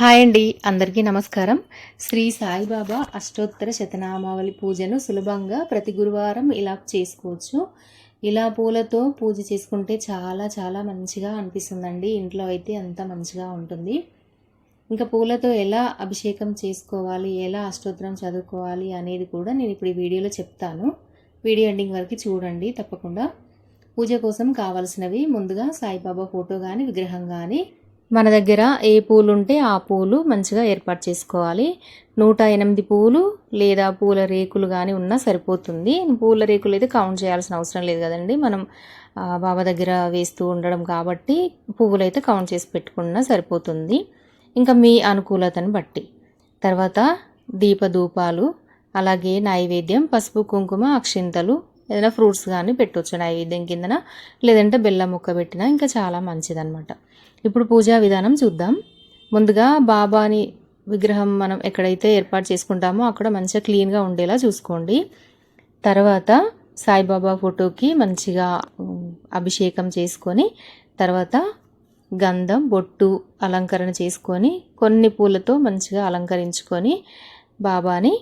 Hi అండి అందరికీ నమస్కారం. శ్రీ సాయిబాబా అష్టోత్తర శతనామావళి పూజను సులభంగా ప్రతి గురువారం ఇలా చేసుకోవచ్చు. ఇలా పూలతో పూజ చేసుకుంటే చాలా చాలా మంచిగా అనిపిస్తుందండి. ఇంట్లో అయితే అంత మంచిగా ఉంటుంది. ఇంకా పూలతో ఎలా అభిషేకం చేసుకోవాలి ఎలా అష్టోత్తరం చదువుకోవాలి అనేది కూడా నేను ఇప్పుడు ఈ వీడియోలో చెప్తాను. వీడియో ఎండింగ్ వరకు చూడండి తప్పకుండా. పూజ కోసం కావాల్సినవి ముందుగా సాయిబాబా ఫోటో కానీ విగ్రహం కానీ మన దగ్గర ఏ పూలు ఉంటే ఆ పూలు మంచిగా ఏర్పాటు చేసుకోవాలి. నూట ఎనిమిది పూలు లేదా పూల రేకులు కానీ ఉన్నా సరిపోతుంది. పూల రేకులు అయితే కౌంట్ చేయాల్సిన అవసరం లేదు కదండి. మనం బాబా దగ్గర వేస్తూ ఉండడం కాబట్టి పువ్వులు అయితే కౌంట్ చేసి పెట్టుకున్నా సరిపోతుంది. ఇంకా మీ అనుకూలతను బట్టి. తర్వాత దీపధూపాలు అలాగే నైవేద్యం పసుపు కుంకుమ అక్షింతలు ఏదైనా ఫ్రూట్స్ కానీ పెట్టవచ్చు నైవేద్యం కిందన లేదంటే బెల్లం ముక్క పెట్టినా ఇంకా చాలా మంచిదన్నమాట. ఇప్పుడు పూజా విధానం చూద్దాం. ముందుగా బాబాని విగ్రహం మనం ఎక్కడైతే ఏర్పాటు చేసుకుంటామో అక్కడ మంచిగా క్లీన్గా ఉండేలా చూసుకోండి. తర్వాత సాయిబాబా ఫోటోకి మంచిగా అభిషేకం చేసుకొని తర్వాత గంధం బొట్టు అలంకరణ చేసుకొని కొన్ని పూలతో మంచిగా అలంకరించుకొని బాబాని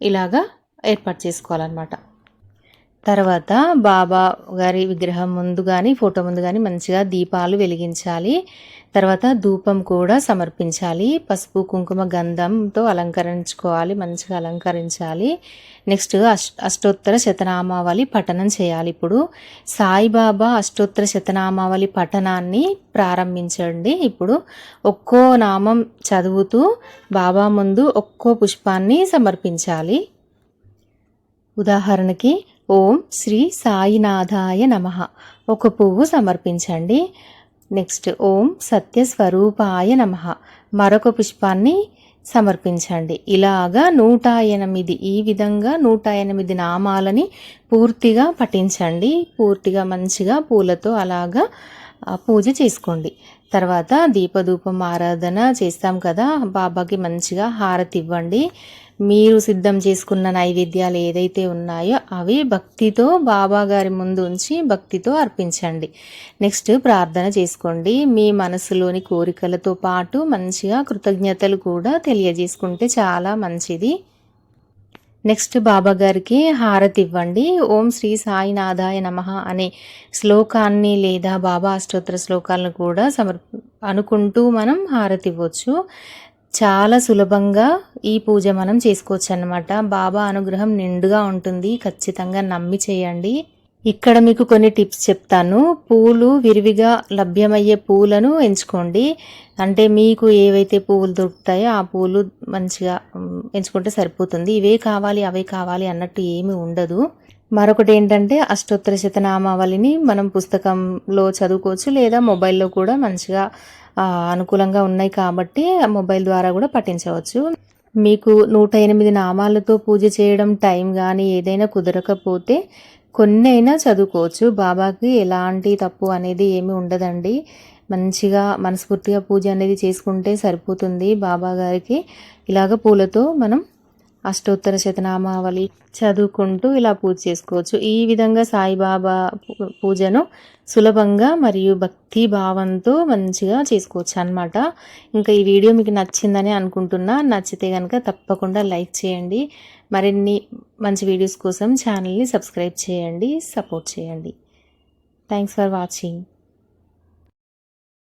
ఇలాగా ఏర్పాటు చేసుకోవాలన్నమాట. తర్వాత బాబా గారి విగ్రహం ముందు కానీ ఫోటో ముందు కానీ మంచిగా దీపాలు వెలిగించాలి. తర్వాత ధూపం కూడా సమర్పించాలి. పసుపు కుంకుమ గంధంతో అలంకరించుకోవాలి మంచిగా అలంకరించాలి. నెక్స్ట్ అష్టోత్తర శతనామావళి పఠనం చేయాలి ఇప్పుడు. సాయిబాబా అష్టోత్తర శతనామావళి పఠనాన్ని ప్రారంభించండి ఇప్పుడు. ఒక్కో నామం చదువుతూ బాబా ముందు ఒక్కో పుష్పాన్ని సమర్పించాలి. ఉదాహరణకి ఓం శ్రీ సాయినాథాయ నమ. ఒక పువ్వు సమర్పించండి. నెక్స్ట్ ఓం సత్యస్వరూపాయ నమ. మరొక పుష్పాన్ని సమర్పించండి. ఇలాగా నూట ఎనిమిది ఈ విధంగా నూట ఎనిమిది నామాలని పూర్తిగా పఠించండి. పూర్తిగా మంచిగా పూలతో అలాగా పూజ చేసుకోండి. తర్వాత దీపధూపం ఆరాధన చేస్తాం కదా. బాబాకి మంచిగా హారతి ఇవ్వండి. మీరు సిద్ధం చేసుకున్న నైవేద్యాలు ఏదైతే ఉన్నాయో అవి భక్తితో బాబా గారి ముందు ఉంచి భక్తితో అర్పించండి. నెక్స్ట్ ప్రార్థన చేసుకోండి. మీ మనసులోని కోరికలతో పాటు మంచిగా కృతజ్ఞతలు కూడా తెలియజేసుకుంటే చాలా మంచిది. నెక్స్ట్ బాబా గారికి హారతి ఇవ్వండి. ఓం శ్రీ సాయినాథాయ నమ అనే శ్లోకాన్ని లేదా బాబా అష్టోత్తర శ్లోకాలను కూడా సమర్ అనుకుంటూ మనం హారతి ఇవ్వచ్చు. చాలా సులభంగా ఈ పూజ మనం చేసుకోవచ్చు అనమాట బాబా అనుగ్రహం నిండుగా ఉంటుంది. ఖచ్చితంగా నమ్మి చేయండి. ఇక్కడ మీకు కొన్ని టిప్స్ చెప్తాను. పూలు విరివిగా లభ్యమయ్యే పూలను ఎంచుకోండి. అంటే మీకు ఏవైతే పువ్వులు దొరుకుతాయో ఆ పూలు మంచిగా ఎంచుకుంటే సరిపోతుంది. ఇవే కావాలి అవే కావాలి అన్నట్టు ఏమీ ఉండదు. మరొకటి ఏంటంటే అష్టోత్తర శతనామావళిని మనం పుస్తకంలో చదువుకోవచ్చు లేదా మొబైల్లో కూడా మంచిగా అనుకూలంగా ఉన్నాయి కాబట్టి మొబైల్ ద్వారా కూడా పఠించవచ్చు. మీకు నూట ఎనిమిది నామాలతో పూజ చేయడం టైం కానీ ఏదైనా కుదరకపోతే కొన్ని అయినా చదువుకోవచ్చు. బాబాకి ఎలాంటి తప్పు అనేది ఏమి ఉండదండి. మంచిగా మనస్ఫూర్తిగా పూజ అనేది చేసుకుంటే సరిపోతుంది. బాబా గారికి ఇలాగ పూలతో మనం అష్టోత్తర శతనామావళి చదువుకుంటూ ఇలా పూజ చేసుకోవచ్చు. ఈ విధంగా సాయిబాబా పూజను సులభంగా మరియు భక్తి భావంతో మంచిగా చేసుకోవచ్చు అనమాట ఇంకా ఈ వీడియో మీకు నచ్చిందని అనుకుంటున్నా. నచ్చితే కనుక తప్పకుండా లైక్ చేయండి. మరిన్ని మంచి వీడియోస్ కోసం ఛానల్ని సబ్స్క్రైబ్ చేయండి సపోర్ట్ చేయండి. Thanks for watching